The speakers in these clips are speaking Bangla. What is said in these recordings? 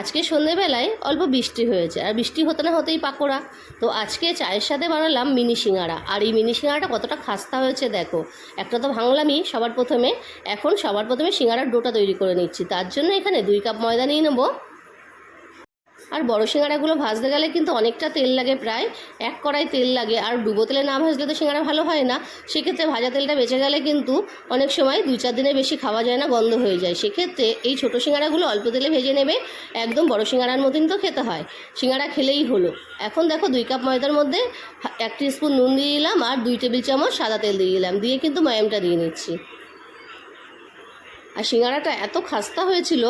আজকে সন্ধেবেলায় অল্প বৃষ্টি হয়েছে, আর বৃষ্টি হতে না হতেই পাকোড়া। তো আজকে চায়ের সাথে বানালাম মিনি সিঙাড়া আর এই মিনি সিঙাড়াটা কতটা খাস্তা হয়েছে দেখো। একটা তো ভাঙলামই সবার প্রথমে। এখন সবার প্রথমে সিঙাড়ার ডোটা তৈরি করে নিচ্ছি। তার জন্য এখানে দুই কাপ ময়দা নিয়ে নেব। আর বড় সিঙ্গারাগুলো ভাজতে গেলে কিন্তু অনেকটা তেল লাগে প্রায়। এক কড়াই তেল লাগে। আর ডুবো তেলে না ভাজলে তো সিঙ্গারা ভালো হয় না। সেক্ষেত্রে ভাজা তেলটা বেঁচে গেলে কিন্তু অনেক সময় দুই চার দিনে বেশি খাওয়া যায় না, গন্ধ হয়ে যায়। সেক্ষেত্রে এই ছোটো সিঙ্গারাগুলো অল্প তেলে ভেজে নেবে। একদম বড় সিঙ্গারার মতন তো খেতে হয়। সিঙ্গারা খেলেই হলো। এখন দেখো দুই কাপ ময়দার মধ্যে এক স্পুন নুন দিয়ে দিলাম আর দুই টেবিল চামচ সাদা তেল দিয়ে দিলাম। দিয়ে কিন্তু ময়ামটা দিয়ে নিচ্ছি। আর সিঙ্গারাটা এত খাস্তা হয়েছিল,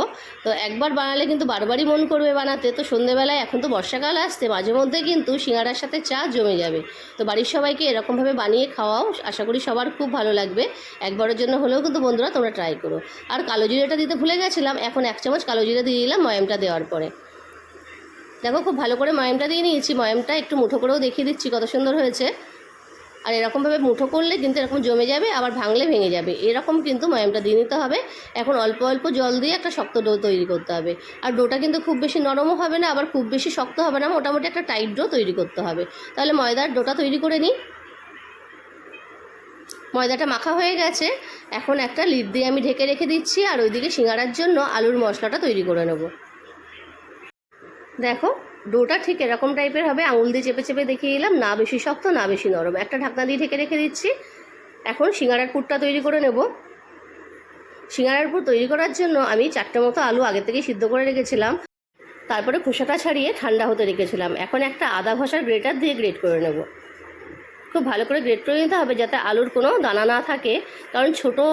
তো একবার বানালে কিন্তু বারবারই মন করবে বানাতে। তো সন্ধেবেলায় এখন তো বর্ষাকাল আসছে, মাঝে মধ্যে কিন্তু সিঙ্গারার সাথে চা জমে যাবে। তো বাড়ির সবাইকে এরকমভাবে বানিয়ে খাওয়াও, আশা করি সবার খুব ভালো লাগবে। একবারের জন্য হলেও কিন্তু বন্ধুরা তোমরা ট্রাই করো। আর কালো জিরেটা দিতে ভুলে গেছিলাম, এখন এক চামচ কালো জিরে দিয়ে দিলাম ময়ামটা দেওয়ার পরে। দেখো খুব ভালো করে ময়ামটা দিয়ে নিয়েছি, ময়ামটা একটু মুঠো করেও দেখিয়ে দিচ্ছি কত সুন্দর হয়েছে। আর এরকমভাবে মুঠো করলে কিন্তু এরকম জমে যাবে, আবার ভাঙলে ভেঙে যাবে। এরকম কিন্তু ময়ামটা দিয়ে নিতে হবে। এখন অল্প অল্প জল দিয়ে একটা শক্ত ডো তৈরি করতে হবে। আর ডোটা কিন্তু খুব বেশি নরমও হবে না, আবার খুব বেশি শক্ত হবে না, মোটামুটি একটা টাইট ডো তৈরি করতে হবে। তাহলে ময়দার ডোটা তৈরি করে নিই। ময়দাটা মাখা হয়ে গেছে। এখন একটা লিড দিয়ে আমি ঢেকে রেখে দিচ্ছি, আর ওইদিকে সিঙ্গারার জন্য আলুর মশলাটা তৈরি করে নেব। দেখো, ডোটা ঠিক এরকম টাইপের হবে, আঙুল দিয়ে চেপে চেপে দেখিয়ে দিলাম, না বেশি শক্ত, না বেশি নরম। একটা ঢাকনা দিয়ে ঢেকে রেখে দিচ্ছি। এখন সিঙ্গারার পুরটা তৈরি করে নেব। সিঙ্গারার পুর তৈরি করার জন্য আমি চারটে মতো আলু আগে থেকে সিদ্ধ করে রেখেছিলাম। তারপরে খোসাটা ছাড়িয়ে ঠান্ডা হতে রেখেছিলাম। এখন একটা আদা ঘষার গ্রেটার দিয়ে গ্রেট করে নেব। খুব ভালো করে গ্রেট করে নিতে হবে যাতে আলুর কোনো দানা না থাকে। কারণ ছোটো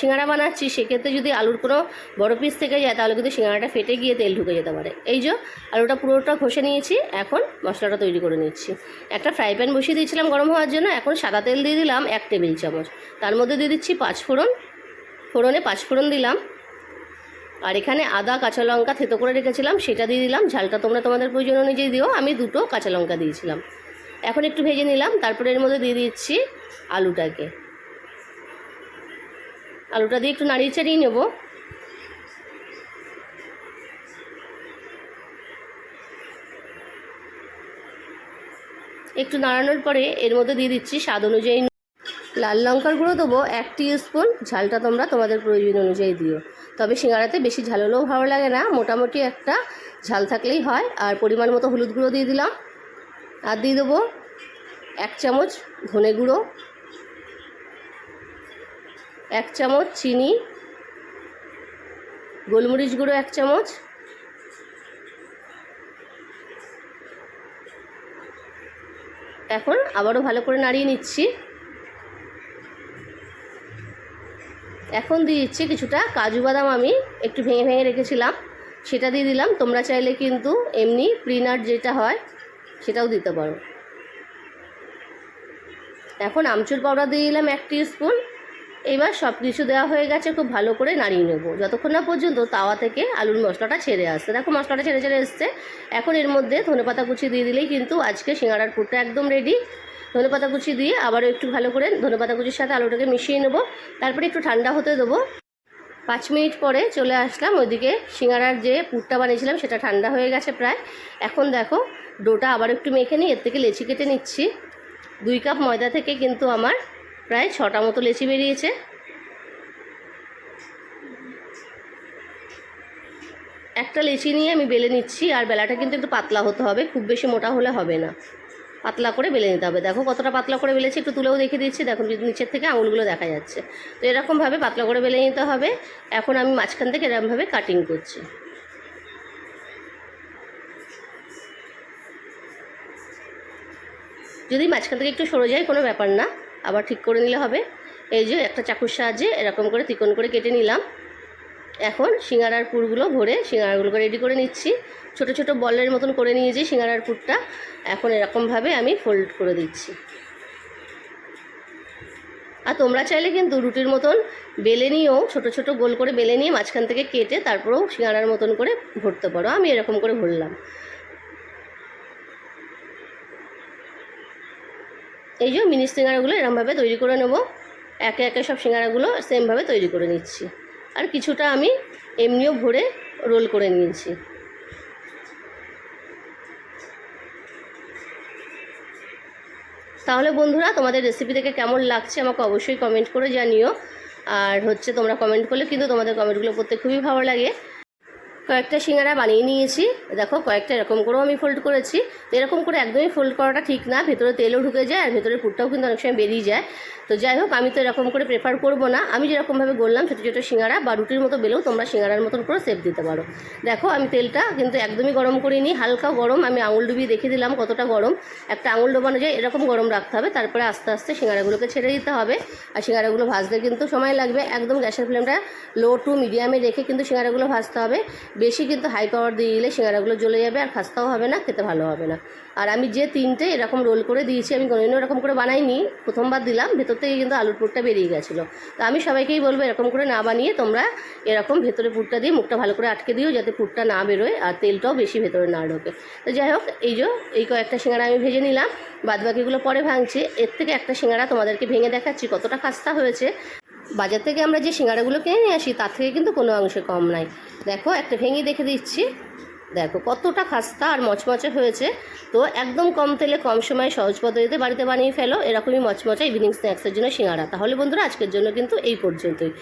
সিঙ্গারা বানাচ্ছি, সেক্ষেত্রে যদি আলুর কোনো বড় পিস থেকে যায়, তাহলে কিন্তু সিঙ্গারাটা ফেটে গিয়ে তেল ঢুকে যেতে পারে। এই যে, আলুটা পুরোটা ঘষে নিয়েছি, এখন মশলাটা তৈরি করে নিচ্ছি। একটা ফ্রাই প্যান বসিয়ে দিয়েছিলাম গরম হওয়ার জন্য, এখন সাদা তেল দিয়ে দিলাম এক টেবিল চামচ। তার মধ্যে দিয়ে দিচ্ছি পাঁচ ফোড়ন। ফোড়নে পাঁচ ফোড়ন দিলাম। আর এখানে আদা, কাঁচা লঙ্কা থেতো করে রেখেছিলাম, সেটা দিয়ে দিলাম। ঝালটা তোমরা তোমাদের প্রয়োজন অনুযায়ী দিও। আমি দুটো কাঁচা লঙ্কা দিয়েছিলাম। এখন একটু ভেজে নিলাম, তারপরে এর মধ্যে দিয়ে দিচ্ছি আলুটাকে। আলুটা দিয়ে একটু নাড়িয়ে চাড়িয়ে নেব। একটু নাড়ানোর পরে এর মধ্যে দিয়ে দিচ্ছি স্বাদ অনুযায়ী লাল লঙ্কার গুঁড়ো দেবো এক স্পুন ঝালটা তোমরা তোমাদের প্রয়োজন অনুযায়ী দিও। তবে সিঙ্গারাতে বেশি ঝাল হলেও ভালো লাগে না, মোটামুটি একটা ঝাল থাকলেই হয়। আর পরিমাণ মতো হলুদ গুঁড়ো দিয়ে দিলাম। আর দিয়ে দেবো এক চামচ ধনে গুঁড়ো, এক চামচ চিনি, গোলমরিচ গুঁড়ো এক চামচ, এখন আবারও ভালো করে নাড়িয়ে নিচ্ছি। এখন দিয়ে দিচ্ছি কিছুটা কাজু বাদাম আমি একটু ভেঙে ভেঙে রেখেছিলাম, সেটা দিয়ে দিলাম। তোমরা চাইলে কিন্তু এমনি প্রিনাট যেটা হয় সেটাও দিতে পারো। এখন আমচুর পাউডার দিয়ে দিলাম এক স্পুন এবার সব কিছু দেওয়া হয়ে গেছে খুব ভালো করে নাড়িয়ে নেব। যতক্ষণ না পর্যন্ত তাওয়া থেকে আলুর মশলাটা ছেড়ে আসছে। দেখো মশলাটা ছেড়ে ছেড়ে এসছে। এখন এর মধ্যে ধনেপাতা কুচি দিয়ে দিলেই কিন্তু আজকে সিঙ্গাড়ার পুরটা একদম রেডি ধনেপাতা কুচি দিয়ে আবারও একটু ভালো করে ধনেপাতা কুচির সাথে আলুটাকে মিশিয়ে নেব। তারপরে একটু ঠান্ডা হতে দেবো। পাঁচ মিনিট পরে চলে আসলাম। ওইদিকে সিঙ্গারার যে পুরটা বানিয়েছিলাম সেটা ঠান্ডা হয়ে গেছে প্রায়। এখন দেখো ডোটা আবার একটু মেখে নিই, এর থেকে লেচি কেটে নিচ্ছি। দুই কাপ ময়দা থেকে কিন্তু আমার প্রায় ছটা মতো লেচি বেরিয়েছে। একটা লেচি নিয়ে আমি বেলে নিচ্ছি, আর বেলাটা কিন্তু একটু পাতলা হতে হবে, খুব বেশি মোটা হলে হবে না। পাতলা করে বেলে নিতে হবে। দেখো কতটা পাতলা করে বেলেছি, একটু তুলেও দেখে দিচ্ছি। দেখো নিচের থেকে আঙুলগুলো দেখা যাচ্ছে। তো এরকমভাবে পাতলা করে বেলে নিতে হবে। এখন আমি মাঝখান থেকে এরকমভাবে কাটিং করছি। যদি মাঝখান থেকে একটু সরে যায়, কোনো ব্যাপার না। আবার ঠিক করে নিলে হবে। এই যে একটা চাকুর সাহায্যে এরকম করে তিকোন করে কেটে নিলাম। এখন সিঙ্গারার পুরগুলো ভরে সিঙ্গারাগুলোকে রেডি করে নিচ্ছি। ছোট ছোট বলের মতন করে নিয়েছি সিঙ্গারার পুরটা। এখন এরকমভাবে আমি ফোল্ড করে দিচ্ছি। আর তোমরা চাইলে কিন্তু রুটির মতন বেলে নিয়েও, ছোটো ছোটো গোল করে বেলে নিয়ে মাঝখান থেকে কেটে তারপরেও সিঙ্গারার মতন করে ভরতে পারো। আমি এরকম করে ভরলাম। এই যে মিনি সিঙ্গারাগুলো এরমভাবে তৈরি করে নেব। একে একে সব সিঙ্গারাগুলো সেমভাবে তৈরি করে নিচ্ছি। আর কিছুটা আমি এমনিও ভরে রোল করে নিয়েছি। তাহলে বন্ধুরা, তোমাদের রেসিপি থেকে কেমন লাগছে আমাকে অবশ্যই কমেন্ট করে জানিও। আর হচ্ছে তোমরা কমেন্ট করলে কিন্তু তোমাদের কমেন্টগুলো পড়তে খুবই ভালো লাগে। কয়েকটা সিঙ্গারা বানিয়ে নিয়েছি। দেখো, কয়েকটা এরকম করেও আমি ফোল্ড করেছি। এরকম করে একদমই ফোল্ড করাটা ঠিক না। ভেতরে তেলও ঢুকে যায় আর ভেতরে পুরটাও কিন্তু অনেক সময় বেরিয়ে যায়। তো যাই হোক, আমি তো এরকম করে প্রেফার করব না। আমি যেরকমভাবে বললাম ছোটো ছোটো সিঙ্গারা বা রুটির মতো বেলেও তোমরা সিঙ্গারার মতন করে সেপ দিতে পারো। দেখো, আমি তেলটা কিন্তু একদমই গরম করিনি। হালকা গরম। আমি আঙুল ডুবিয়ে দেখে দিলাম কতটা গরম। একটা আঙুল ডোবানো যায়, এরকম গরম রাখতে হবে। তারপরে আস্তে আস্তে সিঙ্গারাগুলোকে ছেড়ে দিতে হবে। আর সিঙ্গারাগুলো ভাজতে কিন্তু সময় লাগবে। একদম গ্যাসের ফ্লেমটা লো টু মিডিয়ামে রেখে কিন্তু সিঙ্গারাগুলো ভাজতে হবে। বেশি কিন্তু হাই পাওয়ার দিয়ে দিলে সিঙ্গারাগুলো জ্বলে যাবে আর খাস্তাও হবে না, খেতে ভালো হবে না। আর আমি যে তিনটে এরকম রোল করে দিয়েছি, আমি কোনোদিনও এরকম করে বানাইনি, প্রথমবার দিলাম, ভেতর থেকে কিন্তু আলুর পুরটা বেরিয়ে গেছিল। তো আমি সবাইকেই বলব এরকম করে না বানিয়ে তোমরা এরকম ভেতরে পুরটা দিয়ে মুখটা ভালো করে আটকে দিও যাতে পুরটা না বেরোয় আর তেলটাও বেশি ভেতরে না ঢোকে। তো যাই হোক, এই যে এই কয়েকটা সিঙ্গারা আমি ভেজে নিলাম বাদ বাকিগুলো পরে ভাঙছি। এর থেকে একটা সিঙ্গারা তোমাদেরকে ভেঙে দেখাচ্ছি কতটা খাস্তা হয়েছে। বাজার থেকে আমরা যে সিঙ্গাড়াগুলো কিনে নিয়ে আসি, তার থেকে কিন্তু কোনো অংশে কম নাই। দেখো, একটা ভেঙে দেখে দিচ্ছি। দেখো, কতটা খাস্তা আর মচমচে হয়েছে। তো একদম কম তেলে, কম সময়ে সহজ পদ্ধতিতে বাড়িতে বানিয়ে ফেলো। এরকমই মচমচা ইভিনিং স্ন্যাক্সের জন্য সিঙ্গাড়া তাহলে বন্ধুরা, আজকের জন্য কিন্তু এই পর্যন্তই।